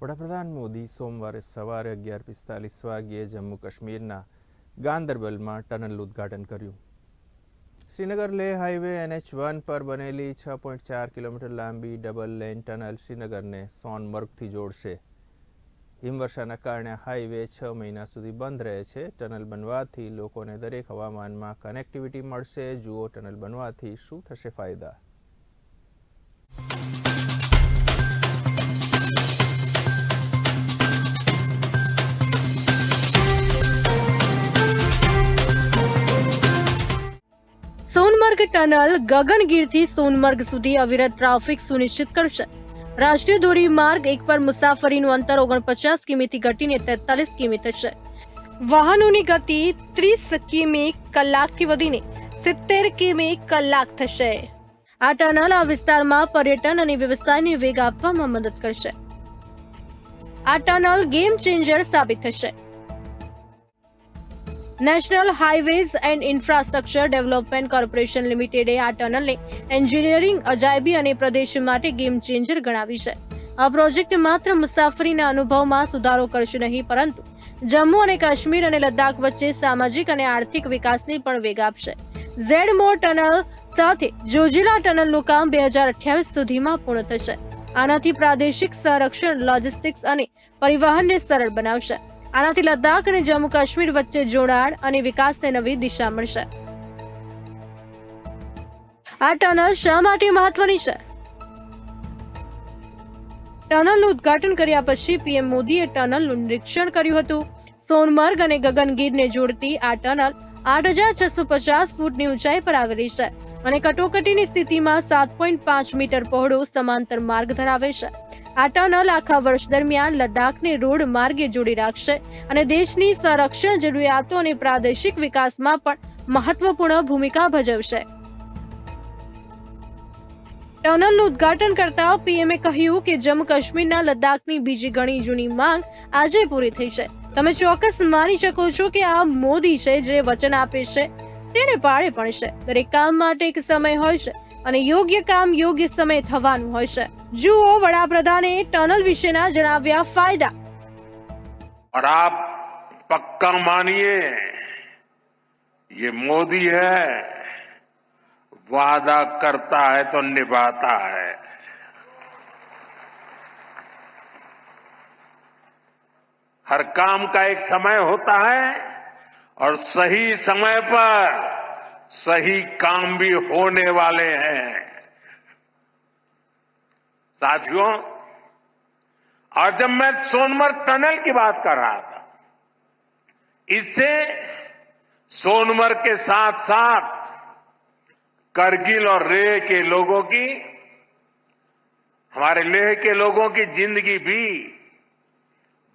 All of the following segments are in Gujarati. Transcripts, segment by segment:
વડાપ્રધાન મોદી સોમવારે સવારે અગિયાર પિસ્તાલીસ વાગ્યે જમ્મુ કાશ્મીરના ગાંદરબલમાં ટનલનું ઉદ્ઘાટન કર્યું Srinagar Leh highway NH one પર બનેલી છ પોઈન્ટ ચાર કિલોમીટર લાંબી ડબલ લેન ટનલ શ્રીનગરને સોનમર્ગથી જોડશે હિમવર્ષાના કારણે હાઈવે છ મહિના સુધી બંધ રહે છે ટનલ બનવાથી લોકોને દરેક હવામાનમાં કનેક્ટિવિટી મળશે જુઓ ટનલ બનવાથી શું થશે ફાયદા સોનમર્ગ ટનલ ગગનગીરથી સોનમર્ગ સુધી અવિરત ટ્રાફિક સુનિશ્ચિત કરશે રાષ્ટ્રીય ધોરીમાર્ગ એક પર મુસાફરીનું અંતર ઓગણપચાસ કિમીથી ઘટીને તેતાલીસ કિમી થશે વાહનોની ગતિ ત્રીસ કિમી કલાકથી વધીને સિત્તેર કિમી કલાક થશે આ ટનલ આ વિસ્તારમાં પર્યટન અને વ્યવસાયને વેગ આપવામાં મદદ કરશે આ ટનલ ગેમ ચેન્જર સાબિત થશે national highways and infrastructure development corporation લિમિટેડે આ ટનલને એન્જિનિયરિંગ અજાયબી અને પ્રદેશ માટે ગેમ ચેન્જર ગણાવી છે આ પ્રોજેક્ટ માત્ર મુસાફરીના અનુભવમાં સુધારો કરશે નહીં પરંતુ જમ્મુ અને કાશ્મીર અને લદ્દાખ વચ્ચે સામાજિક અને આર્થિક વિકાસને પણ વેગ આપશે ઝેડ મોર ટનલ સાથે જોજીલા ટનલનું કામ બે હજાર અઠ્યાવીસ સુધીમાં પૂર્ણ થશે આનાથી પ્રાદેશિક સંરક્ષણ લોજિસ્ટિક્સ અને પરિવહનને સરળ બનાવશે આનાથી લદ્દાખ અને જમ્મુ કાશ્મીર વચ્ચે જોડાણ અને વિકાસને નવી દિશા મળશે આ ટનલ શા માટે મહત્વની છે ટનલનું ઉદઘાટન કર્યા પછી પીએમ મોદીએ ટનલનું નિરીક્ષણ કર્યું હતું સોનમર્ગ અને ગગનગીરને જોડતી આ ટનલ આઠ હજાર છસો પચાસ ફૂટની ઊંચાઈ પર આવેલી છે અને કટોકટીની સ્થિતિમાં સાત પોઈન્ટ પાંચ મીટર પહોળો સમાંતર માર્ગ ધરાવે છે આ ટનલ આખા વર્ષ દરમિયાન લદ્દાખને રોડ માર્ગે જોડી રાખશે અને દેશની સંરક્ષણ જરૂરિયાતો અને પ્રાદેશિક વિકાસમાં પણ મહત્વપૂર્ણ ભૂમિકા ભજવશે ટનલનું ઉદઘાટન કરતા પીએમએ કહ્યું કે જમ્મુ કાશ્મીરના લદ્દાખની બીજી ઘણી જૂની માંગ આજે પૂરી થઈ છે તમે ચોક્કસ માની શકો છો કે આ મોદી છે જે વચન આપે છે તેને પાળે પણ છે દરેક કામ માટે એક સમય હોય છે અને યોગ્ય કામ યોગ્ય સમયે થવાનું હોય છે જુઓ વડાપ્રધાન એ ટનલ વિશેના જણાવ્યા ફાયદા અરબ પક્કા માનીએ યે મોદી હે વાદા કરતા હે તો નિભاتا હે ہر કામ કા એક સમય હોતા હે ઓર સહી સમય પર सही काम भी होने वाले हैं साथियों और जब मैं सोनमर्ग टनल की बात कर रहा था इससे सोनमर्ग के साथ साथ करगिल और लेह के लोगों की हमारे लेह के लोगों की जिंदगी भी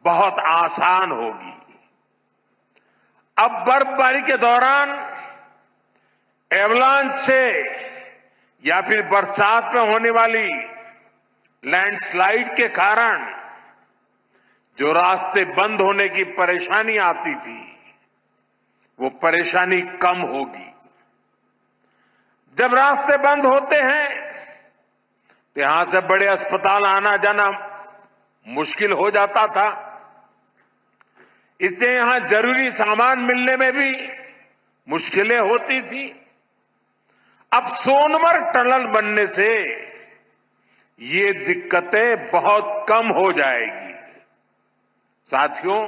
बहुत आसान होगी अब बर्फबारी के दौरान एवलांच से या फिर बरसात में होने वाली लैंडस्लाइड के कारण जो रास्ते बंद होने की परेशानी आती थी वो परेशानी कम होगी जब रास्ते बंद होते हैं तो यहां से बड़े अस्पताल आना जाना मुश्किल हो जाता था इससे यहां जरूरी सामान मिलने में भी मुश्किलें होती थी अब सोनमर्ग टनल बनने से ये दिक्कतें बहुत कम हो जाएगी साथियों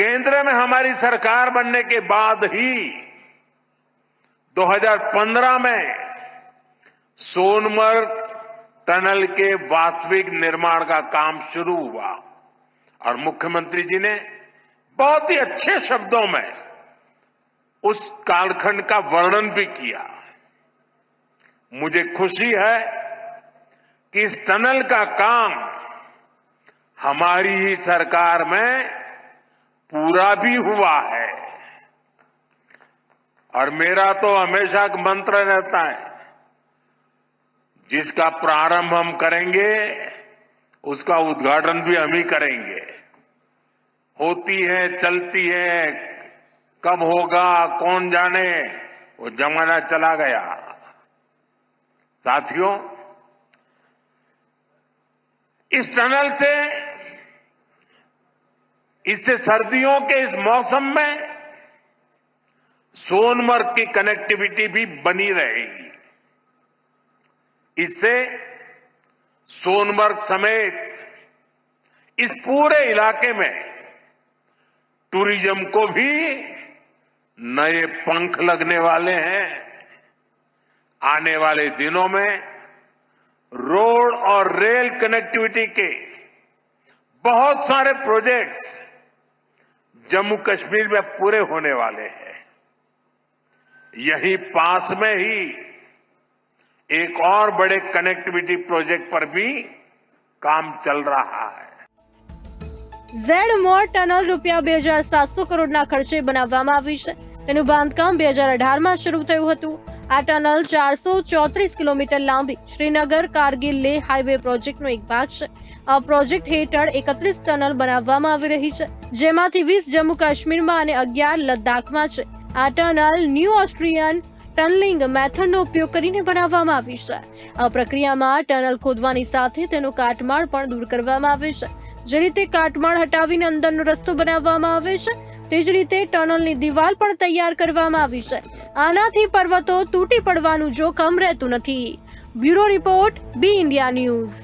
केंद्र में हमारी सरकार बनने के बाद ही 2015 में सोनमर्ग टनल के वास्तविक निर्माण का काम शुरू हुआ और मुख्यमंत्री जी ने बहुत ही अच्छे शब्दों में उस कालखंड का वर्णन भी किया मुझे खुशी है कि इस टनल का काम हमारी ही सरकार में पूरा भी हुआ है और मेरा तो हमेशा एक मंत्र रहता है जिसका प्रारंभ हम करेंगे उसका उद्घाटन भी हम ही करेंगे होती है चलती है कब होगा कौन जाने वो जमाना चला गया साथियों इस टनल से इससे सर्दियों के इस मौसम में सोनमर्ग की कनेक्टिविटी भी बनी रहेगी इससे सोनमर्ग समेत इस पूरे इलाके में टूरिज्म को भी नए पंख लगने वाले हैं आने वाले दिनों में रोड और रेल कनेक्टिविटी के बहुत सारे प्रोजेक्ट्स जम्मू कश्मीर में पूरे होने वाले हैं यही पास में ही एक और बड़े कनेक्टिविटी प्रोजेक्ट पर भी काम चल रहा है जेड मोर टनल रूपया बेहजार सात सौ करोड़ ખર્ચે खर्चे बनावा તેનું બાંધકામ બે હજાર અઢારમાં શરૂ થયું હતું આ ટનલ ચારસો ચોત્રીસ કિલોમીટર લાંબી શ્રીનગર કારગિલ લેહ હાઈવે પ્રોજેક્ટનો એક ભાગ છે આ પ્રોજેક્ટ હેઠળ એકત્રીસ ટનલ બનાવવામાં આવી રહી છે જેમાંથી વીસ જમ્મુ કાશ્મીરમાં અને અગિયાર લદ્દાખમાં છે આ ટનલ ન્યૂ ઓસ્ટ્રિયન ટનલિંગ મેથડનો ઉપયોગ કરીને બનાવવામાં આવી છે આ પ્રક્રિયામાં ટનલ ખોદવાની સાથે તેનો કાટમાળ પણ દૂર કરવામાં આવે છે જે રીતે કાટમાળ હટાવીને અંદરનો રસ્તો બનાવવામાં આવે છે તે જ રીતે ટનલની દિવાલ પણ તૈયાર કરવામાં આવી છે આનાથી પર્વતો તૂટી પડવાનું જોખમ રહેતું નથી bureau report B India news